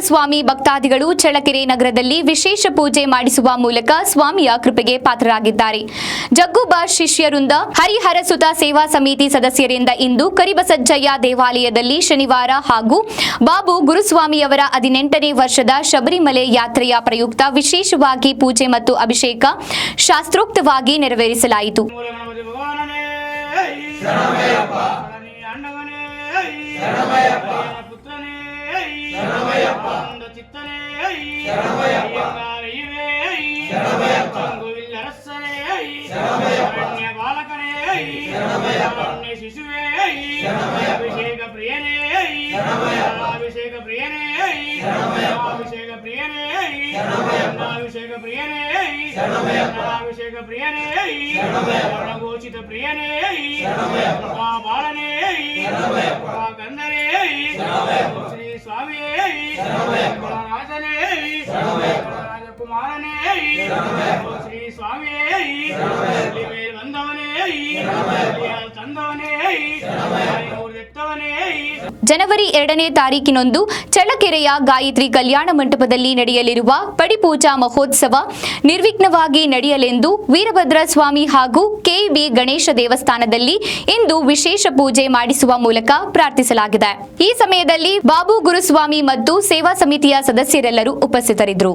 ಸ್ವಾಮಿ ಭಕ್ತಾದಿಗಳು ಚಳ್ಳಕೆರೆ ನಗರದಲ್ಲಿ ವಿಶೇಷ ಪೂಜೆ ಮಾಡಿಸುವ ಮೂಲಕ ಸ್ವಾಮಿಯ ಕೃಪೆಗೆ ಪಾತ್ರರಾಗಿದ್ದಾರೆ. ಜಗ್ಗುಬಾ ಶಿಷ್ಯರುಂದ ಹರಿಹರ ಸುತ ಸೇವಾ ಸಮಿತಿ ಸದಸ್ಯರಿಂದ ಇಂದು ಕರಿಬಸಜ್ಜಯ್ಯ ದೇವಾಲಯದಲ್ಲಿ ಶನಿವಾರ ಹಾಗೂ ಬಾಬು ಗುರುಸ್ವಾಮಿಯವರ ಹದಿನೆಂಟನೇ ವರ್ಷದ ಶಬರಿಮಲೆ ಯಾತ್ರೆಯ ಪ್ರಯುಕ್ತ ವಿಶೇಷವಾಗಿ ಪೂಜೆ ಮತ್ತು ಅಭಿಷೇಕ ಶಾಸ್ತ್ರೋಕ್ತವಾಗಿ ನೆರವೇರಿಸಲಾಯಿತು. శరణమయ్యప్ప. చిత్తనే శరణమయ్యప్ప. శరణమయ్యప్ప. గోవిందరసనే శరణమయ్యప్ప. బాలకనే శరణమయ్యప్ప. శిశువే అభిషేక ప్రియనే అభిషేక ప్రియనే అభిషేక ప్రియనే అభిషేక ప్రియనే అభిషేక ప్రియనే గోచిత ప్రియనే బాలనే కందనే స్వామియే రాజనే. రాజకుమారనే. శ్రీ స్వామియే వందవనే చందవనే ಜನವರಿ ಎರಡನೇ ತಾರೀಕಿನೊಂದು ಚಳ್ಳಕೆರೆಯ ಗಾಯತ್ರಿ ಕಲ್ಯಾಣ ಮಂಟಪದಲ್ಲಿ ನಡೆಯಲಿರುವ ಪಡಿಪೂಜಾ ಮಹೋತ್ಸವ ನಿರ್ವಿಘ್ನವಾಗಿ ನಡೆಯಲೆಂದು ವೀರಭದ್ರ ಸ್ವಾಮಿ ಹಾಗೂ ಕೆಬಿ ಗಣೇಶ ದೇವಸ್ಥಾನದಲ್ಲಿ ಇಂದು ವಿಶೇಷ ಪೂಜೆ ಮಾಡಿಸುವ ಮೂಲಕ ಪ್ರಾರ್ಥಿಸಲಾಗಿದೆ. ಈ ಸಮಯದಲ್ಲಿ ಬಾಬು ಗುರುಸ್ವಾಮಿ ಮತ್ತು ಸೇವಾ ಸಮಿತಿಯ ಸದಸ್ಯರೆಲ್ಲರೂ ಉಪಸ್ಥಿತರಿದ್ದರು.